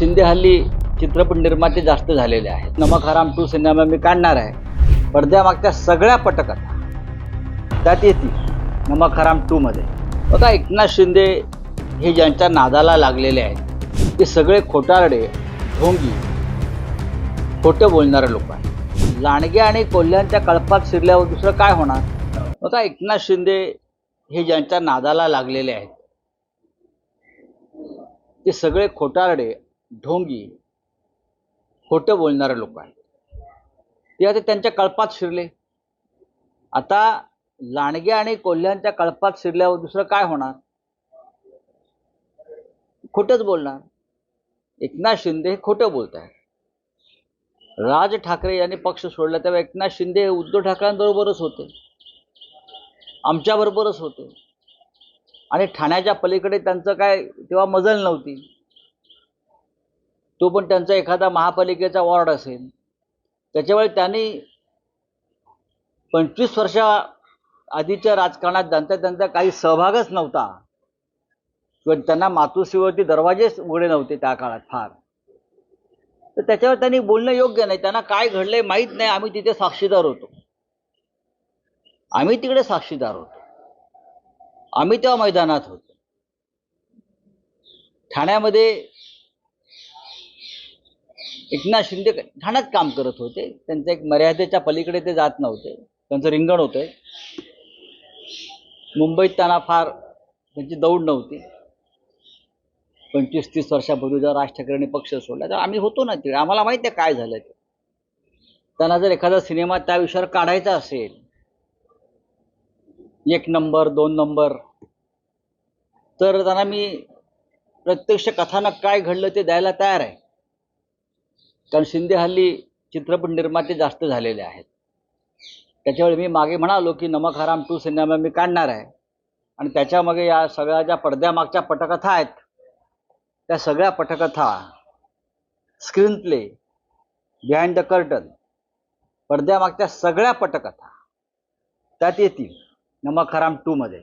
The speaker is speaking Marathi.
शिंदे हल्ली चित्रपट निर्माते जास्त झालेले आहेत. नमक हराम टू सिनेमा मी काढणार आहे. पडद्यामागच्या सगळ्या पटकथा त्यात येतील नमक हराम टूमध्ये बघा एकनाथ शिंदे हे ज्यांच्या नादाला लागलेले आहेत ते सगळे खोटारडे ढोंगी खोटं बोलणारे लोक आहेत. लांडगे आणि कोल्ह्यांच्या कळपात शिरल्यावर दुसरं काय होणार? बघा एकनाथ शिंदे हे ज्यांच्या नादाला लागलेले आहेत ते सगळे खोटारडे ढोंगी खोटं बोलणारे लोक आहेत. ते आता त्यांच्या कळपात शिरले. आता लांडगे आणि कोल्ह्यांच्या कळपात शिरल्यावर दुसरं काय होणार? खोटंच बोलणार. एकनाथ शिंदे हे खोटं बोलत आहेत. राज ठाकरे यांनी पक्ष सोडला तेव्हा एकनाथ शिंदे हे उद्धव ठाकरेंबरोबरच होते. आमच्याबरोबरच होते. आणि ठाण्याच्या पलीकडे त्यांचं काय तेव्हा मजल नव्हती. तो पण त्यांचा एखादा महापालिकेचा वॉर्ड असेल. त्याच्यामुळे त्यांनी पंचवीस वर्षा आधीच्या राजकारणात त्यांचा त्यांचा काही सहभागच नव्हता. किंवा त्यांना मातृश्रीवरती दरवाजेच उघडे नव्हते त्या काळात फार. तर त्याच्यावर त्यांनी बोलणं योग्य नाही. त्यांना काय घडलंय माहीत नाही. आम्ही तिथे साक्षीदार होतो. आम्ही तिकडे साक्षीदार होतो. आम्ही तेव्हा मैदानात होतो. ठाण्यामध्ये एकनाथ शिंदे ठाण्यात काम करत होते. त्यांच्या एक मर्यादेच्या पलीकडे ते जात नव्हते. त्यांचं रिंगण होतं. मुंबईत त्यांना फार त्यांची दौड नव्हती. पंचवीस तीस वर्षापूर्वी जर राज ठाकरेंनी पक्ष सोडला तर आम्ही होतो ना तिकडे. आम्हाला माहिती आहे काय झालं ते. त्यांना जर एखादा सिनेमा त्या विषयावर काढायचा असेल एक नंबर दोन नंबर तर त्यांना मी प्रत्यक्ष कथानक काय घडलं ते द्यायला तयार आहे. कारण शिंदे हल्ली चित्रपट निर्माते जास्त झालेले आहेत. त्याच्यावेळी मी मागे म्हणालो की नमक हराम टू सिनेमा मी काढणार आहे. आणि त्याच्यामागे या सगळ्या ज्या पडद्यामागच्या पटकथा आहेत त्या सगळ्या पटकथा screen play behind the curtain पडद्यामागच्या सगळ्या पटकथा त्यात येतील नमक हराम टूमध्ये